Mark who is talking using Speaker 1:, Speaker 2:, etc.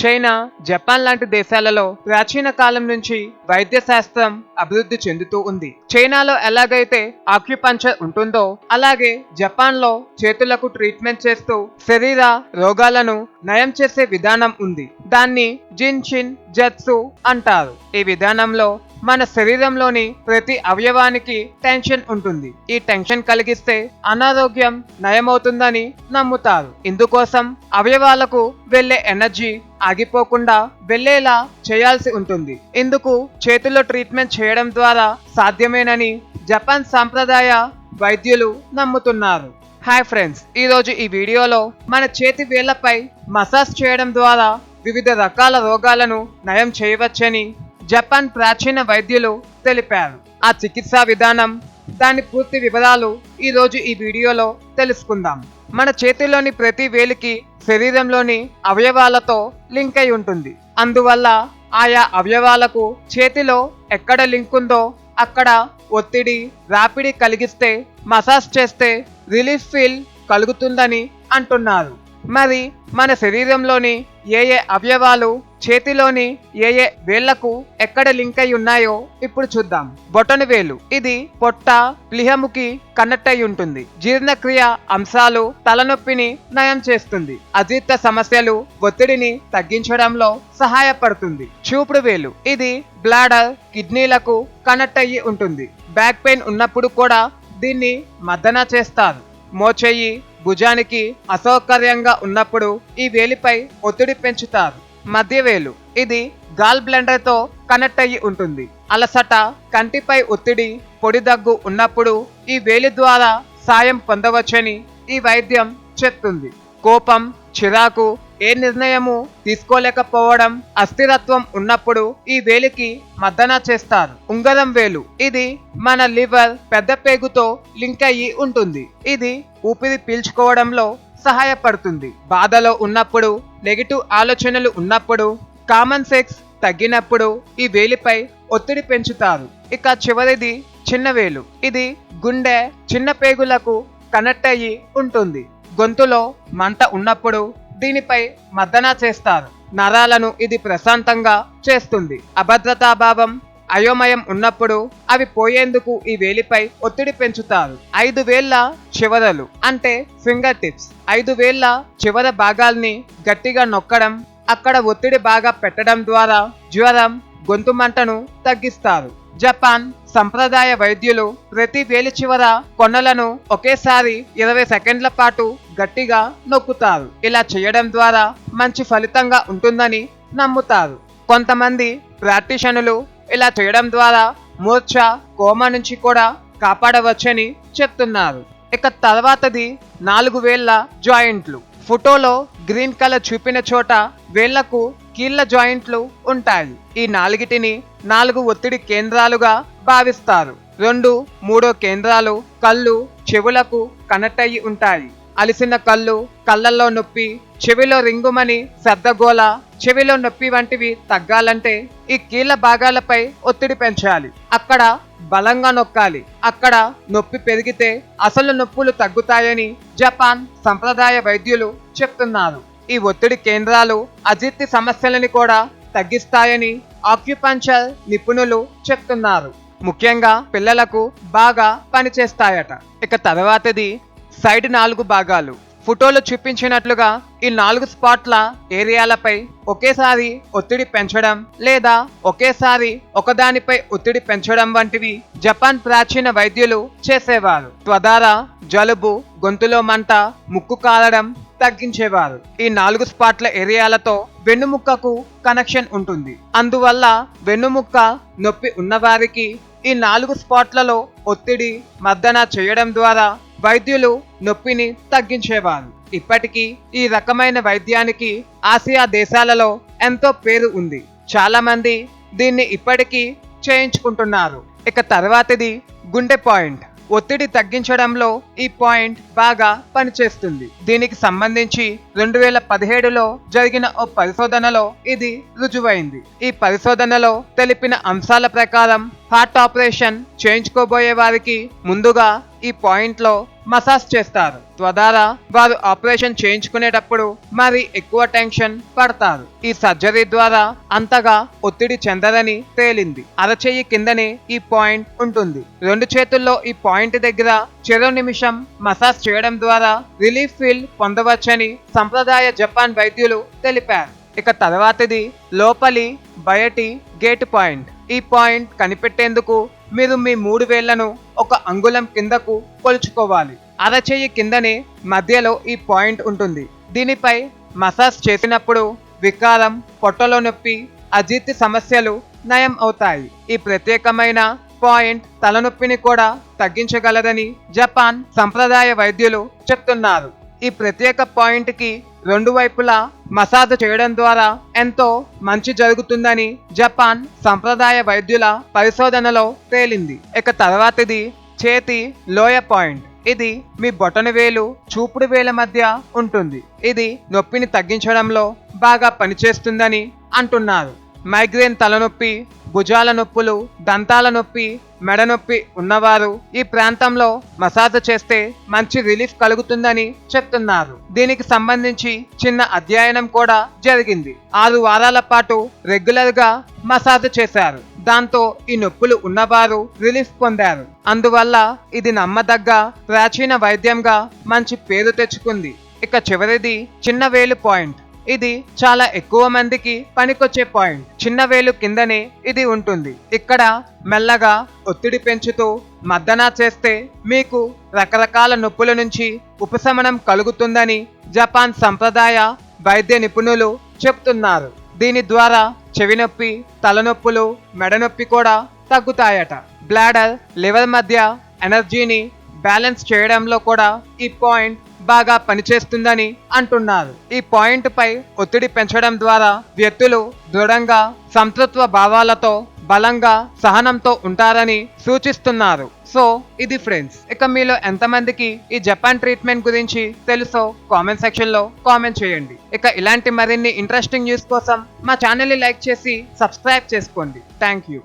Speaker 1: China Japan లాంటి దేశాలలో ప్రాచీన కాలం నుంచి వైద్య శాస్త్రం అభివృద్ధి చెందుతూ ఉంది. చైనాలో ఎలాగైతే ఆక్యుపంచర్ ఉంటుందో అలాగే జపాన్లో చేతులకు ట్రీట్మెంట్ చేస్తూ శరీర రోగాలను నయం చేసే విధానం ఉంది. దాన్ని జిన్షిన్ జత్సు అంటారు. ఈ విధానంలో మన శరీరంలోని ప్రతి అవయవానికి టెన్షన్ ఉంటుంది. ఈ టెన్షన్ కలిగిస్తే అనారోగ్యం నయమవుతుందని నమ్ముతారు. ఇందుకోసం అవయవాలకు వెళ్ళే ఎనర్జీ ఆగిపోకుండా వెళ్ళేలా చేయాల్సి ఉంటుంది. ఇందుకు చేతిలో ట్రీట్మెంట్ చేయడం ద్వారా సాధ్యమేనని జపాన్ సాంప్రదాయ వైద్యులు నమ్ముతున్నారు. హాయ్ ఫ్రెండ్స్ ఈరోజు ఈ వీడియోలో మన చేతి వేళ్ళపై మసాజ్ చేయడం ద్వారా వివిధ రకాల రోగాలను నయం చేయవచ్చని జపాన్ ప్రాచీన వైద్యులు తెలిపారు. ఆ చికిత్సా విధానం దాని పూర్తి వివరాలు ఈ రోజు ఈ వీడియోలో తెలుసుకుందాం. మన చేతిలోని ప్రతి వేలికి శరీరంలోని అవయవాలతో లింక్ అయి ఉంటుంది. అందువల్ల ఆయా అవయవాలకు చేతిలో ఎక్కడ లింక్ ఉందో అక్కడ ఒత్తిడి రాపిడి కలిగిస్తే మసాజ్ చేస్తే రిలీఫ్ ఫీల్ కలుగుతుందని అంటున్నారు. మరి మన శరీరంలోని ఏ ఏ అవయవాలు చేతిలోని ఏ ఏ వేళ్ళకు ఎక్కడ లింక్ అయి ఉన్నాయో ఇప్పుడు చూద్దాం. బొటన వేలు. ఇది పొట్ట ప్లిహముకి కనెక్ట్ అయి ఉంటుంది. జీర్ణక్రియ అంశాలు తలనొప్పిని నయం చేస్తుంది. అజీర్త సమస్యలు ఒత్తిడిని తగ్గించడంలో సహాయపడుతుంది. చూపుడు వేలు. ఇది బ్లాడర్ కిడ్నీలకు కనెక్ట్ అయ్యి ఉంటుంది. బ్యాక్ పెయిన్ ఉన్నప్పుడు కూడా దీన్ని మద్దన చేస్తారు. మోచేయి భుజానికి అసౌకర్యంగా ఉన్నప్పుడు ఈ వేలిపై ఒత్తిడి పెంచుతారు. మధ్య వేలు. ఇది గాల్ బ్లెండర్తో కనెక్ట్ అయ్యి ఉంటుంది. అలసట కంటిపై ఒత్తిడి పొడి దగ్గు ఉన్నప్పుడు ఈ వేలి ద్వారా సాయం పొందవచ్చని ఈ వైద్యం చెప్తుంది. కోపం చిరాకు ఏ నిర్ణయము తీసుకోలేకపోవడం అస్థిరత్వం ఉన్నప్పుడు ఈ వేలికి మద్దన చేస్తారు. ఉంగరం వేలు. ఇది మన లివర్ పెద్ద పేగుతో లింక్ అయ్యి ఉంటుంది. ఇది ఊపిరి పీల్చుకోవడంలో సహాయపడుతుంది. బాధలో ఉన్నప్పుడు నెగిటివ్ ఆలోచనలు ఉన్నప్పుడు కామన్ సెక్స్ తగ్గినప్పుడు ఈ వేలిపై ఒత్తిడి పెంచుతారు. ఇక చివరిది చిన్న వేలు. ఇది గుండె చిన్న పేగులకు కనెక్ట్ అయ్యి ఉంటుంది. గొంతులో మంట ఉన్నప్పుడు దీనిపై మద్దన చేస్తారు. నరాలను ఇది ప్రశాంతంగా చేస్తుంది. అభద్రతాభావం అయోమయం ఉన్నప్పుడు అవి పోయేందుకు ఈ వేలిపై ఒత్తిడి పెంచుతారు. ఐదు వేళ్ళ చివరలు అంటే ఫింగర్ టిప్స్ ఐదు వేళ్ళ చివర భాగాల్ని గట్టిగా నొక్కడం అక్కడ ఒత్తిడి బాగా పెట్టడం ద్వారా జ్వరం గొంతు మంటను తగ్గిస్తారు. జపాన్ సంప్రదాయ వైద్యులు ప్రతి వేలి చివర కొనలను ఒకేసారి ఇరవై సెకండ్ల పాటు గట్టిగా నొక్కుతారు. ఇలా చేయడం ద్వారా మంచి ఫలితంగా ఉంటుందని నమ్ముతారు. కొంతమంది ప్రాక్టీషనులు ఇలా చేయడం ద్వారా మూర్ఛ కోమా నుంచి కూడా కాపాడవచ్చని చెప్తున్నారు. ఇక తర్వాతది నాలుగు వేళ్ళ జాయింట్లు. ఫోటోలో గ్రీన్ కలర్ చూపిన చోట వేళ్ళకు కీళ్ళ జాయింట్లు ఉంటాయి. ఈ నాలుగిటిని నాలుగు ఒత్తిడి కేంద్రాలుగా భావిస్తారు. రెండు మూడో కేంద్రాలు కళ్ళు చెవులకు కనెక్ట్ అయి ఉంటాయి. అలిసిన కళ్ళు కళ్ళల్లో నొప్పి చెవిలో రింగుమని శబ్దగోళ చెవిలో నొప్పి వంటివి తగ్గాలంటే ఈ కీళ్ళ భాగాలపై ఒత్తిడి పెంచాలి. అక్కడ బలంగా నొక్కాలి. అక్కడ నొప్పి పెరిగితే అసలు నొప్పులు తగ్గుతాయని జపాన్ సంప్రదాయ వైద్యులు చెప్తున్నారు. ఈ ఒత్తిడి కేంద్రాలు అజీర్తి సమస్యలని కూడా తగ్గిస్తాయని ఆక్యుపంచర్ నిపుణులు చెప్తున్నారు. ముఖ్యంగా పిల్లలకు బాగా పనిచేస్తాయట. ఇక తర్వాతది సైడ్ నాలుగు భాగాలు. ఫోటోలు చూపించినట్లుగా ఈ నాలుగు స్పాట్ల ఏరియాలపై ఒకేసారి ఒత్తిడి పెంచడం లేదా ఒకేసారి ఒకదానిపై ఒత్తిడి పెంచడం వంటివి జపాన్ ప్రాచీన వైద్యులు చేసేవారు. త్వదార జలుబు గొంతులో మంట ముక్కు కాలడం తగ్గించేవారు. ఈ నాలుగు స్పాట్ల ఏరియాలతో వెన్నుముక్కకు కనెక్షన్ ఉంటుంది. అందువల్ల వెన్నుముక్క నొప్పి ఉన్నవారికి ఈ నాలుగు స్పాట్లలో ఒత్తిడి మర్దన చేయడం ద్వారా వైద్యులు నొప్పిని తగ్గించేవారు. ఇప్పటికీ ఈ రకమైన వైద్యానికి ఆసియా దేశాలలో ఎంతో పేరు ఉంది. చాలా మంది దీన్ని ఇప్పటికీ చేయించుకుంటున్నారు. ఇక తర్వాతది గుండె పాయింట్. ఒత్తిడి తగ్గించడంలో ఈ పాయింట్ బాగా పనిచేస్తుంది. దీనికి సంబంధించి రెండు వేల పదిహేడులో జరిగిన ఓ పరిశోధనలో ఇది రుజువైంది. ఈ పరిశోధనలో తెలిపిన అంశాల ప్రకారం హార్ట్ ఆపరేషన్ చేయించుకోబోయే వారికి ముందుగా ఈ పాయింట్లో మసాజ్ చేస్తారు. తద్వారా వారు ఆపరేషన్ చేయించుకునేటప్పుడు మరి ఎక్కువ టెన్షన్ పడతారు. ఈ సర్జరీ ద్వారా అంతగా ఒత్తిడి చెందదని తేలింది. అరచెయ్యి కిందనే ఈ పాయింట్ ఉంటుంది. రెండు చేతుల్లో ఈ పాయింట్ దగ్గర చెరో నిమిషం మసాజ్ చేయడం ద్వారా రిలీఫ్ ఫీల్ పొందవచ్చని సంప్రదాయ జపాన్ వైద్యులు తెలిపారు. ఇక తర్వాతిది లోపలి బయటి గేట్ పాయింట్. ఈ పాయింట్ కనిపెట్టేందుకు మీరు మీ మూడు వేళ్ళను ఒక అంగుళం కిందకు కొలుచుకోవాలి. అరచేయి కిందనే మధ్యలో ఈ పాయింట్ ఉంటుంది. దీనిపై మసాజ్ చేసినప్పుడు వికారం పొట్టలో నొప్పి అజీర్తి సమస్యలు నయం అవుతాయి. ఈ ప్రత్యేకమైన పాయింట్ తలనొప్పిని కూడా తగ్గించగలదని జపాన్ సంప్రదాయ వైద్యులు చెప్తున్నారు. ఈ ప్రత్యేక పాయింట్కి రెండు వైపులా మసాజ్ చేయడం ద్వారా ఎంతో మంచి జరుగుతుందని జపాన్ సంప్రదాయ వైద్యుల పరిశోధనలో తేలింది. ఇక తర్వాతది చేతి లోయ పాయింట్. ఇది మీ బొటన వేలు చూపుడు వేల మధ్య ఉంటుంది. ఇది నొప్పిని తగ్గించడంలో బాగా పనిచేస్తుందని అంటున్నారు. మైగ్రేన్ తలనొప్పి భుజాల నొప్పులు దంతాల నొప్పి మెడ నొప్పి ఉన్నవారు ఈ ప్రాంతంలో మసాజ్ చేస్తే మంచి రిలీఫ్ కలుగుతుందని చెప్తున్నారు. దీనికి సంబంధించి చిన్న అధ్యయనం కూడా జరిగింది. ఆరు వారాల పాటు రెగ్యులర్గా మసాజ్ చేశారు. దాంతో ఈ నొప్పులు ఉన్నవారు రిలీఫ్ పొందారు. అందువల్ల ఇది నమ్మదగ్గ ప్రాచీన వైద్యంగా మంచి పేరు తెచ్చుకుంది. ఇక చివరిది చిన్న వేలు పాయింట్. ఇది చాలా ఎక్కువ మందికి పనికొచ్చే పాయింట్. చిన్న వేలు కిందనే ఇది ఉంటుంది. ఇక్కడ మెల్లగా ఒత్తిడి పెంచుతూ మద్దనా చేస్తే మీకు రకరకాల నొప్పుల నుంచి ఉపశమనం కలుగుతుందని జపాన్ సంప్రదాయ వైద్య నిపుణులు చెప్తున్నారు. దీని ద్వారా చెవి నొప్పి తలనొప్పులు మెడనొప్పి కూడా తగ్గుతాయట. బ్లాడర్ లివర్ మధ్య ఎనర్జీని బ్యాలెన్స్ చేయడంలో కూడా ఈ పాయింట్ బాగా పనిచేస్తుందని అంటున్నారు. ఈ పాయింట్ పై ఒత్తిడి పెంచడం ద్వారా వ్యక్తులు దృఢంగా సంతృత్వ భావాలతో బలంగా సహనంతో ఉంటారని సూచిస్తున్నారు. సో ఇది ఫ్రెండ్స్ ఇక మీలో ఎంతమందికి ఈ జపాన్ ట్రీట్మెంట్ గురించి తెలుసో కామెంట్ సెక్షన్లో కామెంట్ చేయండి. ఇక ఇలాంటి మరిన్ని ఇంట్రెస్టింగ్ న్యూస్ కోసం మా ఛానల్ని లైక్ చేసి సబ్స్క్రైబ్ చేసుకోండి. Thank you.